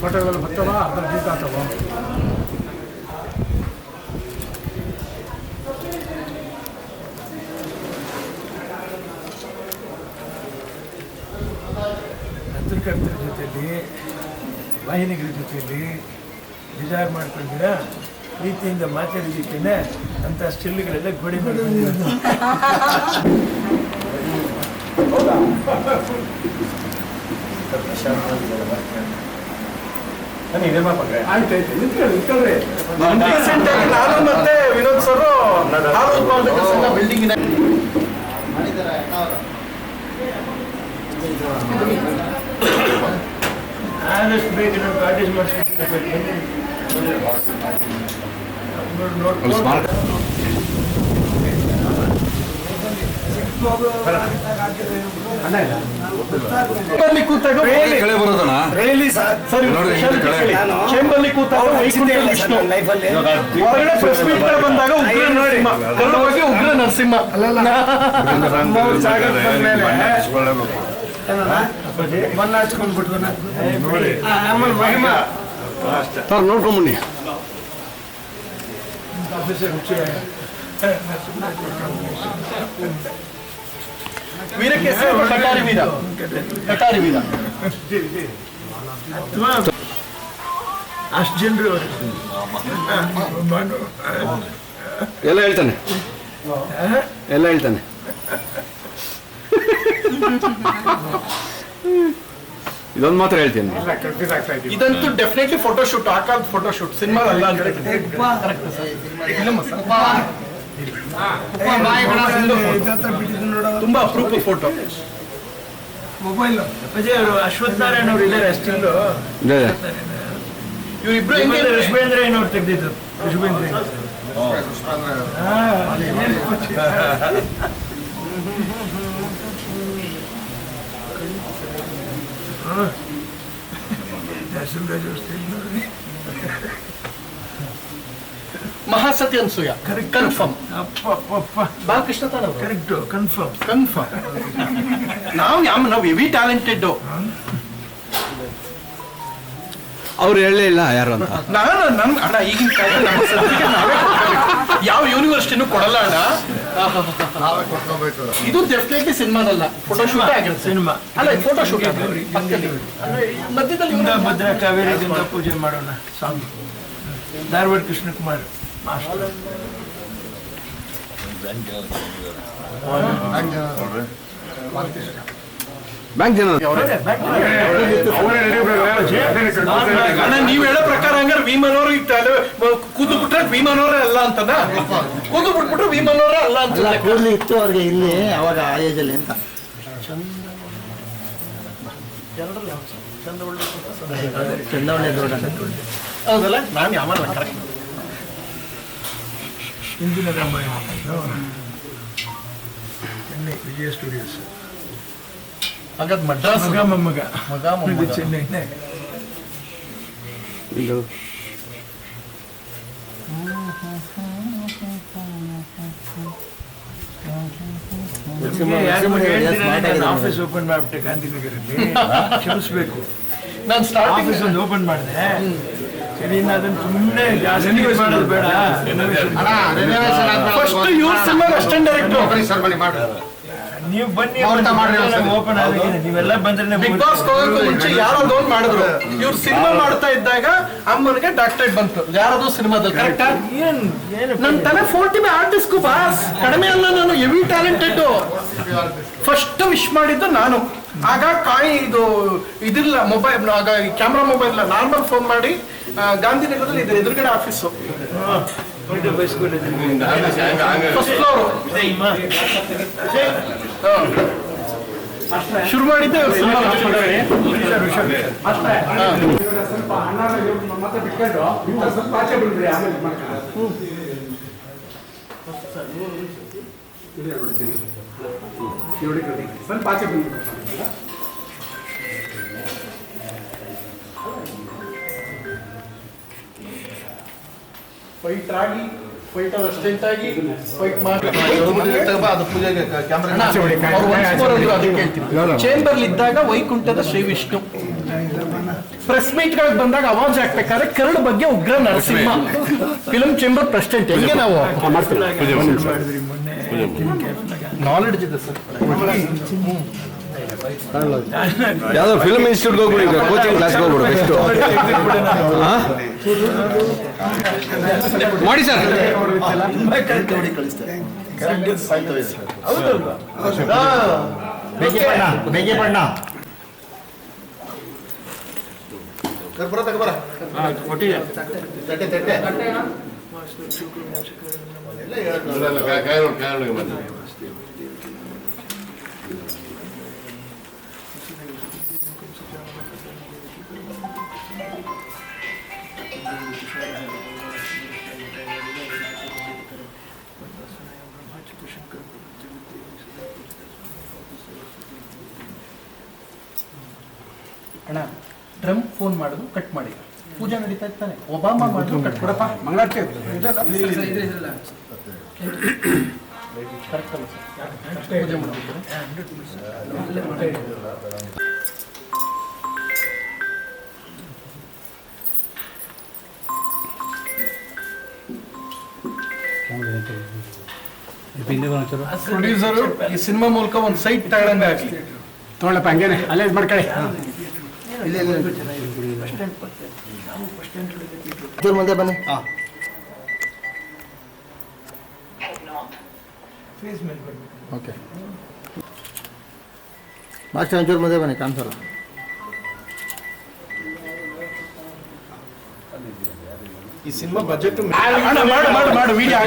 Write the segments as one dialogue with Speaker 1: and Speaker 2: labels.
Speaker 1: ಫೋಟೋಗಳು ಬರ್ತಾವ? ಅರ್ಧ ಗೀತ ಆಗ್ತವ ಪತ್ರಕರ್ತರ ಜೊತೆಯಲ್ಲಿ, ವಾಹಿನಿಗಳ ಜೊತೆಯಲ್ಲಿ ಡಿಸೈರ್ ಮಾಡ್ಕೊಂಡಿರ? ಪ್ರೀತಿಯಿಂದ ಮಾತಾಡಿದ್ದಕ್ಕೇನೆ ಅಂತ ಸ್ಟಿಲ್ಗಳೆಲ್ಲ ಗೋಡಿ ಮಾಡ್ಕೊಂಡಿರೋದು ಆಯ್ತಾಯ್ತು ನಿಂತ್ಕೊಳ್ಳಿ ನಿಂತ್ಕೊಳ್ರಿ
Speaker 2: ನಾನು ಮತ್ತೆ ವಿನೋದ್ ಸರ್ ಹಾಲು ಉತ್ಪಾದಕ ಸಂಘ ಬಿಲ್ಡಿಂಗ್
Speaker 1: ಆದಷ್ಟು ಬೇಗ ನಾನು ಮಾಡಿಸ್ಬಿಟ್ಟು ಅಣ್ಣ
Speaker 2: ಚೇಂಬರ್ಲಿ
Speaker 3: ಬರೋದಣ್ಣ.
Speaker 2: ಚೇಂಬರ್ಲಿ ಕೂತಾಗ ವೈಕುಂಠ ವಿಷ್ಣು. ಹೊರಗಡೆ ಪ್ರೆಸ್ ಮೀಟ್ ಬಂದಾಗ ಉಗ್ರ ನರಸಿಂಹ. ಕನ್ನಡ ಬಗ್ಗೆ ಉಗ್ರ ನರಸಿಂಹ.
Speaker 1: ಮೊನ್ನೆ ಹಚ್ಕೊಂಡ್ಬಿಟ್ರು ಆಮೇಲೆ ಮಹಿಮಾ.
Speaker 3: ಸರ್ ನೋಡ್ಕೊಂಬನ್ನಿ.
Speaker 1: ಆಫೀಸರ್ ಹುಚ್ಚ
Speaker 2: ವೀರಕೇಸರಿ ಒಬ್ಬ ಕಟಾರಿ ವೀರ. ಕಟಾರಿ ವೀರ.
Speaker 1: ಅಷ್ಟು ಜನರು
Speaker 3: ಎಲ್ಲ ಹೇಳ್ತಾನೆ. ಎಲ್ಲ ಹೇಳ್ತಾನೆ. ಇದೊಂದು ಮಾತ್ರ ಹೇಳ್ತೀನಿ.
Speaker 2: ಇದಂತೂ ಡೆಫಿನೆಟ್ಲಿ ಫೋಟೋಶೂಟ್ ಹಾಕಾದ ಫೋಟೋಶೂಟ್ ಸಿನಿಮಾ ಅಲ್ಲ ಅಂತ ಹೇಳ್ತೀನಿ. Correct sir. ಇಲ್ಲಮ್ಮ sir. ತುಂಬಾ ಅಪರೂಪ ಫೋಟೋ
Speaker 1: ಮೊಬೈಲ್ ಅಜಯ್ ಅವರು ಅಶ್ವಥ್ ನಾರಾಯಣ ಅವರು ಇದ್ದಾರೆ ಅಷ್ಟಿಲ್ಲು
Speaker 3: ಇದೆ
Speaker 2: ಇವ್ರಿಬ್ರು ಹೆಂಗೆ ಅಂದ್ರೆ
Speaker 1: ಋಷಭೇಂದ್ರ ಏನವ್ರು ತೆಗೆದಿದ್ದು ಋಷಭೇಂದ್ರ ಹಾ, ಏನ್ ಖುಷಿ. ಹಾ. ನರಸಿಂಹರಾಜ್ ಅವ್ರ style ನೋಡಿ.
Speaker 2: ಮಹಾಸತಿ ಅನ್ಸೂಯ. ಕನ್ಫರ್ಮ್ ಬಾಲಕೃಷ್ಣ ತಾನೆ
Speaker 1: ಕರೆಕ್ಟು ಕನ್ಫರ್ಮ್
Speaker 2: ಕನ್ಫರ್ಮ್ ನಾವು ಯಾವ ನಾವು ಹೆವಿ ಟ್ಯಾಲೆಂಟೆಡ್
Speaker 3: ಅವ್ರು ಹೇಳಲೇ ಇಲ್ಲ ಯಾರು ಅಂತ.
Speaker 2: ನಾನು ನನ್ ಅಣ್ಣ ಈಗಿನ ಕೊಡ್ಬೇಕು. ಯಾವ ಯೂನಿವರ್ಸಿಟಿನೂ ಕೊಡಲ್ಲ ಅಣ್ಣ. ಇದು ಡೆಫಿನೆಟ್ಲಿ ಸಿನಿಮಾದಲ್ಲ ಫೋಟೋ ಶೂಟ್ ಆಗಿರುತ್ತೆ.
Speaker 1: ಸಿನಿಮಾ.
Speaker 2: ಅಲ್ಲ ಫೋಟೋ ಶೂಟ್ ಮಧ್ಯದಲ್ಲಿ
Speaker 1: ಭದ್ರ ಕಾವೇರಿ ಪೂಜೆ ಮಾಡೋಣ ಸ್ವಾಮಿ. ಧಾರವಾಡ ಕೃಷ್ಣಕುಮಾರ್.
Speaker 3: ಬ್ಯಾಂಕ್ ಜನ
Speaker 2: ನೀವ್ ಹೇಳೋ ಪ್ರಕಾರ ಹಂಗಾರೆ ವಿಮಾನವ್ರು ಕೂತು ಬಿಟ್ರೆ ವಿಮಾನವರೇ ಅಲ್ಲ ಅಂತನಾ? ಕೂತು ಬಿಟ್ಬಿಟ್ರೆ ವಿಮಾನವರೇ ಅಲ್ಲ ಅಂತ
Speaker 4: ಕೂದಲು ಇತ್ತು ಅವ್ರಿಗೆ ಇಲ್ಲಿ ಅವಾಗ ಆ ಏಜಲ್ಲಿ ಅಂತ. ಒಳ್ಳೆ ದೊಡ್ಡ
Speaker 2: ಹೌದಲ್ಲ? ನಾನು ಯಾವ ಕರೆಕ್ಟ್
Speaker 1: ಹಿಂದಿನ ರಾಮಾಯಣ ಚೆನ್ನೈ ವಿಜಯ ಸ್ಟುಡಿಯೋಸ್
Speaker 2: ಹಾಗಾದ್ ಮಡ್ರಾಸ್
Speaker 1: ಮಗ ಮೊಮ್ಮಗ
Speaker 2: ಮಗ
Speaker 1: ಇದು
Speaker 2: ಮೊಮ್ಮಗ.
Speaker 1: ಚೆನ್ನೈನೇ
Speaker 3: ಇದು
Speaker 1: ಆಫೀಸ್ ಓಪನ್ ಮಾಡ್ಬಿಟ್ಟೆ ಗಾಂಧಿನಗರಲ್ಲಿ ಕ್ಷಮಿಸ್ಬೇಕು
Speaker 2: ನಾನು ಸ್ಟಾರ್ಟಿಂಗ್
Speaker 1: ಆಫೀಸ್ ಒಂದು ಓಪನ್ ಮಾಡಿದೆ ಸರಿ ಇನ್ನು ಅದನ್ನ ಸುಮ್ಮನೆ ಜಾಸ್ತಿ ಮಾಡೋದು ಬೇಡ.
Speaker 2: ಫಸ್ಟ್ ಇವ್ರ ಸಿನಿಮಾ ಅಸ್ಟೆಂಟ್ ಡೈರೆಕ್ಟರ್
Speaker 1: ನೀವು ಬನ್ನಿ ಓಪನ್ ಆಗಿದೆ ನೀವೆಲ್ಲ ಬಂದ್ರೆ
Speaker 2: ಬಿಗ್ ಬಾಸ್ ಹೋಗೋಕ್ಕೂ ಮುಂಚೆ ಯಾರಾದ್ರು ಒಂದ್ ಮಾಡಿದ್ರು. ಇವ್ರು ಸಿನಿಮಾ ಮಾಡ್ತಾ ಇದ್ದಾಗ ಅಮ್ಮನಿಗೆ ಡಾಕ್ಟರೇಟ್ ಬಂತು. ಯಾರಾದ್ರು ಸಿನಿಮಾದಲ್ಲಿ ಕರೆಕ್ಟ್
Speaker 1: ಏನ್ ಏನು
Speaker 2: ನನ್ನ ತಲೆ ಫೋರ್ಟಿ ಬೈ ಆರ್ಟಿಸ್ಟ್ಗೂ ಬಾಸ್. ಕಡಿಮೆ ಅಲ್ಲ ನಾನು ಎವಿ ಟ್ಯಾಲೆಂಟೆಡ್ ಫಸ್ಟ್ ವಿಶ್ ಮಾಡಿದ್ದು ನಾನು. ಆಗ ಕಾಯಿ ಇದು ಇದಿಲ್ಲ ಮೊಬೈಲ್ ಆಗ ಕ್ಯಾಮ್ರಾ ಮೊಬೈಲ್ ಇಲ್ಲ ನಾರ್ಮಲ್ ಫೋನ್ ಮಾಡಿ ಗಾಂಧಿನಗರದಲ್ಲಿ ಇದೆ ಎದುರುಗಡೆ ಆಫೀಸು ಫಸ್ಟ್ ಫ್ಲೋರ್ ಶುರು ಸ್ವಲ್ಪ ಆಚೆ ಸಿನಿಮಾ ಫೈಟ್ ಆಗಿ ಫೈಟ್ ಅಸಿಸ್ಟೆಂಟ್ ಆಗಿ ಫೈಟ್ ಮಾಡಿ. ಚೇಂಬರ್ ಇದ್ದಾಗ ವೈಕುಂಠದ ಶ್ರೀ ವಿಷ್ಣು. ಪ್ರೆಸ್ ಮೀಟ್ ಗಳಿಗೆ ಬಂದಾಗ ಅವಾಜ್ ಹಾಕ್ಬೇಕಾದ್ರೆ ಕರಡು ಬಗ್ಗೆ ಉಗ್ರ ನರಸಿಂಹ. ಫಿಲಂ ಚೇಂಬರ್ ಪ್ರೆಸಿಡೆಂಟ್ ಹೆಂಗೆ? ನಾವು ನಾಲೆಡ್ಜ್ ಇದೆ ಸರ್
Speaker 3: ಯಾವ್ದೋ ಫಿಲ್ಮ್ ಇನ್ಸ್ಟಿಟ್ಯೂಟ್ ಹೋಗ್ಬಿಡಿ ಈಗ ಕೋಚಿಂಗ್ ಕ್ಲಾಸ್ಗೆ ಹೋಗ್ಬಿಡು ಬೆಸ್ಟ್ ಮಾಡಿ ಸರ್.
Speaker 4: ಕೊಟ್ಟಿದ್ದೆ ಕಾಯ್ ಕಾಯ್
Speaker 2: ಅಣ್ಣ ಡ್ರಮ್ ಫೋನ್ ಮಾಡುದು ಕಟ್ ಮಾಡಿ ಪೂಜೆ ನಡೀತಾ ಇರ್ತಾನೆ. ಒಬಾಮ ಮಾಡಿದ್ರು ಕಟ್ ಕೊಡಪ್ಪ. ಮಂಗಳಾರತಿ ಕರೆಕ್ಟ್ ಪೂಜೆ ಪ್ರೊಡ್ಯೂಸರು ಈ ಸಿನಿಮಾ ಮೂಲಕ ಒಂದು ಸೈಟ್ ತಗೊಳಂಗೆ ಆಗ್ಲಿ
Speaker 5: ತಗೊಳ್ಳಪ್ಪ ಹಂಗೇನೆ. ಅಲ್ಲೇ
Speaker 4: ಚೂರು ಮುಂದೆ ಬನ್ನಿ
Speaker 1: ಫೇಸ್ ಮೇಲೆ ಬರ್ಬೇಕು
Speaker 4: ಓಕೆ ಮಾಸ್ಟರ್ ಒಂಚೂರು ಮುಂದೆ ಬನ್ನಿ ಕಾಣಿಸಲ್ಲ
Speaker 2: ಈ ಸಿನಿಮಾ ಬಜೆಟ್ ಮಾಡು ಮಾಡು ಮಾಡು ವಿಡಿಯೋ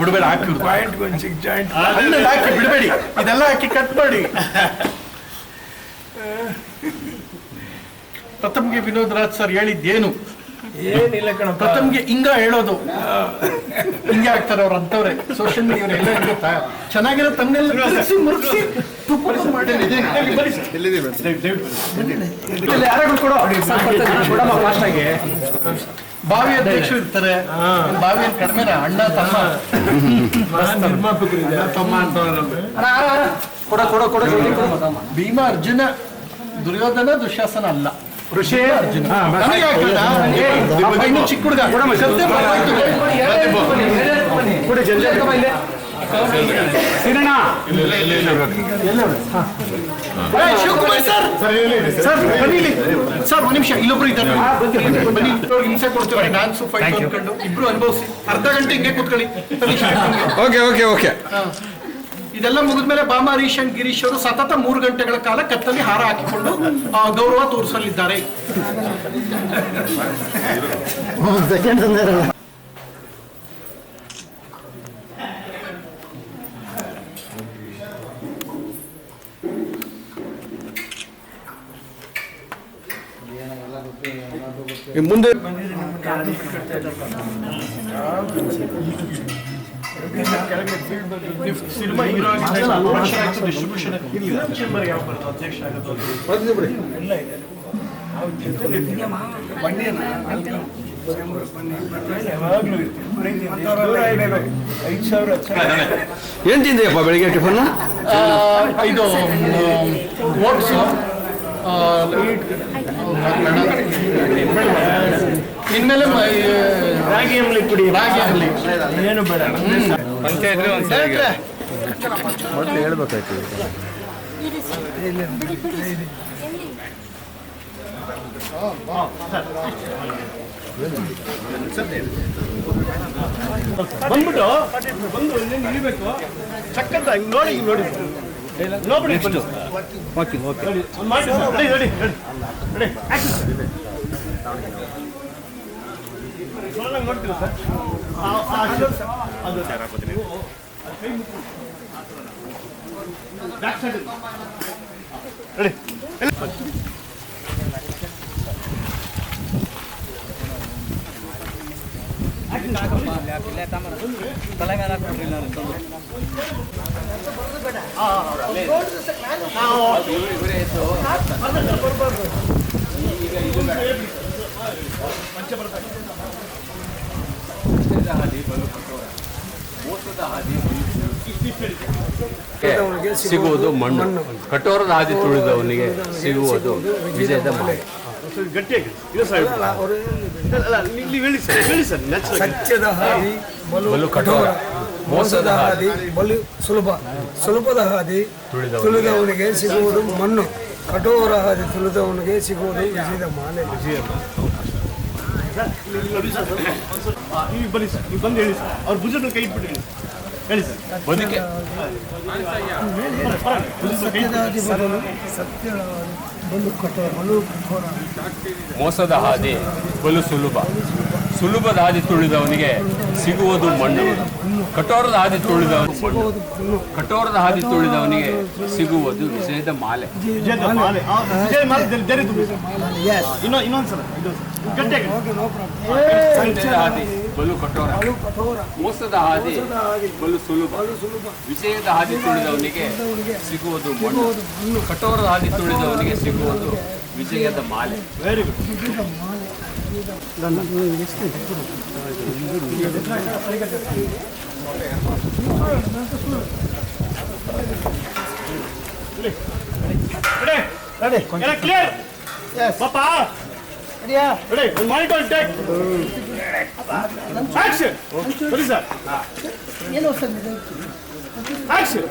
Speaker 2: ಬಿಡಬೇಡ
Speaker 1: ಪಾಯಿಂಟ್ ಸಿಕ್ಸ್ ಜಾಯಿಂಟ್
Speaker 2: ಹನ್ನೆರಡು ಹಾಕಿ ಬಿಡಬೇಡಿ. ಇದೆಲ್ಲ ಹಾಕಿ ಕಟ್ ಮಾಡಿ. ಪ್ರಥಮ್ಗೆ ವಿನೋದ್ ರಾಜ್ ಸರ್ ಹೇಳಿದ್ದೇನು?
Speaker 1: ಏನಿಲ್ಲ ಕಣ
Speaker 2: ಪ್ರಥಮ್ಗೆ ಹಿಂಗ ಹೇಳೋದು. ಹಿಂಗೆ ಆಗ್ತಾರೆ ಅವ್ರು ಅಂತವ್ರೆ ಸೋಷಿಯಲ್ ಮೀಡಿಯಾ ಎಲ್ಲ ಚೆನ್ನಾಗಿರೋ ತಮ್ಮನೆಲ್ಲ ಬಾವಿಯ ದೇಶ ತುಪ್ಪ ಮಾಡಿ ಇಲ್ಲಿ ಯಾರಾದ್ರೂ ಕೊಡೋ?
Speaker 5: ಕೊಡಮ್ಮ ಫಾಸ್ಟಾಗಿ
Speaker 2: ಬಾವಿ ಅಧ್ಯಕ್ಷರು ಇರ್ತಾರೆ. ಬಾವಿ ಕಡಿಮೆ ಅಣ್ಣ ತಮ್ಮ.
Speaker 1: ತಮ್ಮ. ಅಂತ
Speaker 5: ಕೊಡ ಕೊಡ.
Speaker 2: ಭೀಮ ಅರ್ಜುನ ದುರ್ಯೋಧನ ದುಶ್ಯಾಸನ ಅಲ್ಲ.
Speaker 5: ಋಷಿ?
Speaker 2: ಚಿಕ್ಕ ಹುಡುಗ.
Speaker 5: ಕೊಡಿ ಜಲ್ದಿ
Speaker 2: ಶಿವಕುಮಾರ್ ಸರ್! ಸರ್ ಬನ್ನಿ. ಸರ್ ಒಂದು ನಿಮಿಷ ಇಲ್ಲೊಬ್ರು ಇದ್ದಾರೆ. ಬನ್ನಿ ಹಿಂಸೆ ಕೊಡ್ತೀವಿ. ಫೈಟ್ ಅನ್ಕೊಂಡು ಇಬ್ರು ಅನುಭವಿಸಿ. ಅರ್ಧ ಗಂಟೆ ಹಿಂಗೆ ಕೂತ್ಕೊಳ್ಳಿ.
Speaker 3: ಓಕೆ ಓಕೆ ಓಕೆ
Speaker 2: ಹಾ. ಇದೆಲ್ಲ ಮುಗಿದ್ಮೇಲೆ ಬಾಮ ಹರೀಶ್ ಅಂಡ್ ಗಿರೀಶ್ ಅವರು ಸತತ ಮೂರು ಗಂಟೆಗಳ ಕಾಲ ಕತ್ತಲ್ಲಿ ಹಾರ ಹಾಕಿಕೊಂಡು ಗೌರವ ತೋರಿಸಲಿದ್ದಾರೆ.
Speaker 3: ಮುಂದೆ
Speaker 2: ಸಿನಿಮಾ ಡಿಸ್ಟ್ರಿಬ್ಯೂಷನ್ ಯಾವ ಅಧ್ಯಕ್ಷ
Speaker 1: ಇದೆ
Speaker 3: ಏನು ಬೆಳಿಗ್ಗೆ ಟಿಫನ್
Speaker 2: ಇದು ಇನ್ಮೇಲೆ
Speaker 1: ರಾಗಿ ಅಂಬ್ಲಿ ಕುಡಿ
Speaker 2: ರಾಗಿ ಅಂಬ್ಲಿ.
Speaker 1: ಏನು ಬೇಡ.
Speaker 4: ಮೊದಲು ಹೇಳ್ಬೇಕಾಯ್ತು.
Speaker 5: ಬಂದ್ಬಿಟ್ಟು ಬಂದು ಇಲ್ಲಿ ನಿಲ್ಬೇಕು ಸಕ್ಕತ್ತ ಹಿಂಗ್ ನೋಡಿ ಹಿಂಗ್ ನೋಡಿ. ನೋಡಿ ಓಕೆ ಓಕೆ ನೋಡಿ ನೋಡಿ ನೋಡಿ ನೋಡ್ತೀರಾ ಸರ್ ಆ- ಆ ಈಗ ಇದು ಪಂಚ ಕೈ ಮುಟ್ಟು. Back side ಅಲ್ಲಿ. ರೆಡಿ
Speaker 6: ಸಿಗುವುದು ಮಣ್ಣು. ಕಠೋರದ ಹಾದಿ ತುಳಿದವನಿಗೆ ಸಿಗುವುದು ವಿಜಯದ
Speaker 5: ಮಳೆ.
Speaker 1: ಸತ್ಯದ ಹಾದಿ ಬಲು ಕಠೋರ. ಮೋಸದ ಹಾದಿ ಬಲು ಸುಲಭ. ಸುಲಭದ ಹಾದಿ ತುಳಿದವನಿಗೆ ಸಿಗುವುದು ಮಣ್ಣು. ಕಠೋರ ಹಾದಿ ತುಳಿದವನಿಗೆ ಸಿಗುವುದು ವಿಜಯದ ಮಾಲೆ
Speaker 5: ನೀವು ಬನ್ನಿ ಸರ್ ನೀವು ಬಂದು ಹೇಳಿ ಸರ್. ಅವ್ರ ಭುಜದ ಕೈ ಇಟ್ಬಿಟ್ಟು ಹೇಳಿ ಹೇಳಿ ಸರ್. ಬದುಕೆ.
Speaker 6: ಮೋಸದ ಹಾದಿ ಬಲು ಸುಲಭ. ಸುಲಭದ ಹಾದಿ ತುಳಿದವನಿಗೆ ಸಿಗುವುದು ಮಣ್ಣು. ಕಠೋರದ ಹಾದಿ ತುಳಿದವನು ಮಣ್ಣು. ಕಠೋರದ ಹಾದಿ ತುಳಿದವನಿಗೆ ಸಿಗುವುದು ವಿಷಯದ ಮಾಲೆ.
Speaker 5: ವಿಜಯದ ಮಾಲೆ.
Speaker 6: ಹಾದಿ ಬಲು ಕಠೋರ.
Speaker 1: ಕಠೋರ.
Speaker 6: ಮೋಸದ ಹಾದಿ ಬಲು ಸುಲಭ. ವಿಷಯದ ಹಾದಿ ತುಳಿದವನಿಗೆ ಸಿಗುವುದು ಮಣ್ಣು. ಕಠೋರದ ಹಾದಿ ತುಳಿದವನಿಗೆ ಸಿಗುವುದು ವಿಜಯದ ಮಾಲೆ.
Speaker 5: Very good ready ready clear ಪಾಪ ರೆಡಿ ಮಾನಿಟರ್ ಟೇಕ್ ಆಕ್ಷನ್ ಸರಿ ಸರ್ ಆಕ್ಷನ್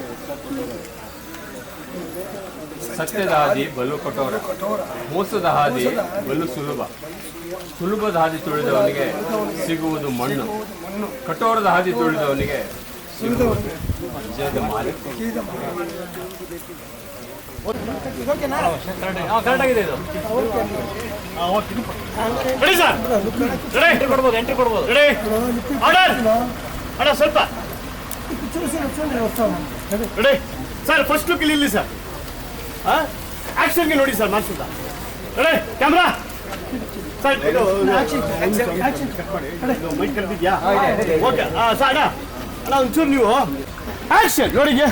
Speaker 6: ಸತ್ಯದ ಹಾದಿ ಬಲು ಕಠೋರ. ಮೋಸದ ಹಾದಿ ಬಲು ಸುಲಭ. ಸುಲಭದ ಹಾದಿ ತುಳಿದವನಿಗೆ ಸಿಗುವುದು ಮಣ್ಣು. ಕಠೋರದ ಹಾದಿ ತುಳಿದವನಿಗೆ ಸಿಗುವುದು ವಿಜಯದ ಮಾಲೆ ಕರೆಕ್ಟಾಗಿದೆ ಇದು.
Speaker 5: Ready sir? ರೆಡಿ. ಎಂಟ್ರಿ ಕೊಡ್ಬೋದು ಎಂಟ್ರಿ ಕೊಡ್ಬೋದು. ರೆಡಿ. ಆರ್ಡರ್ ಅಣ್ಣ ಸ್ವಲ್ಪ. ರೆಡಿ. ಸರ್ ಫಸ್ಟ್ ಲುಕ್ ಇಲ್ಲಿ ಇಲ್ಲಿ ಸರ್. ಆಕ್ಷನ್ಗೆ ನೋಡಿ ಸರ್ ರೆಡಿ ಕ್ಯಾಮ್ರಾ ಸರ್ ಇದು ಮೈಕ್ ಕರೆದಿದ್ಯಾ? ಓಕೆ ಸರ್ ಅಣ್ಣ ಅಣ್ಣ ಒಂಚೂರು ನೀವು ಆಕ್ಷನ್ ನೋಡಿಗೆ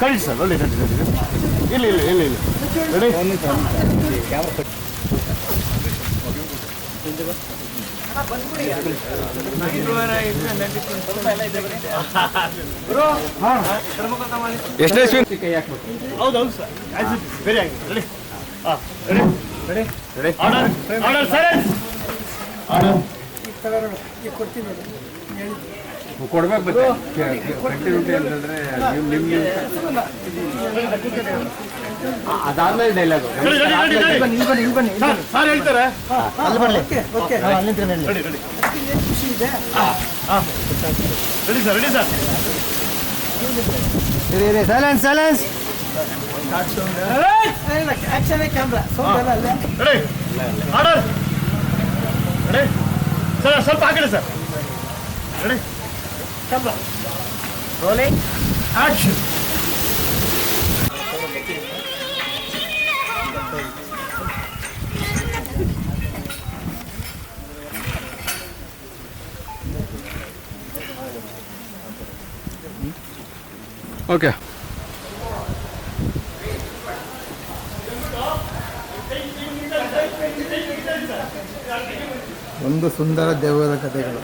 Speaker 5: ಕಳಿಸಿ ಸರ್ ನೋಡಿ ರೆಡಿ ಇಲ್ಲ ಇಲ್ಲ ಇಲ್ಲ ಇಲ್ಲ. ರೆಡಿ
Speaker 3: ಎಷ್ಟನೇ ಸ್ವಿನ್
Speaker 5: ಹೌದು ಹೌದು ಸರ್ ಆಸ್ ಇಟ್ ವೆರಿ ಆಗಿ ರೆಡಿ ಹಾಂ ready ready order order sir order
Speaker 3: ಕೊಡ್ಬೇಕು ಮತ್ತೆ ಕಂಟಿನ್ಯೂಟಿ ಅಂತಂದ್ರೆ ನಿಮ್ ನಿಮ್
Speaker 6: ಅದಾದ್ಮೇಲೆ dialogue
Speaker 5: ready ready ready ready sir sir. ಹೇಳ್ತಾರೆ.
Speaker 4: ಅಲ್ಲಿ ಬರಲಿ ಅಲ್ಲಿ ನಿಂತ್ಕೊಂಡು ಹೇಳಿ
Speaker 5: ready ready. Ready sir ready sir.
Speaker 4: ಇರಿ ಇರಿ silence silence
Speaker 5: ready. Order. Ready. Sir ಸ್ವಲ್ಪ ಆ ಕಡೆ sir. Ready. Camera Rolling. Action
Speaker 3: okay
Speaker 4: ಒಂದು ಸುಂದರ ದೇವರ ಕಥೆಗಳು.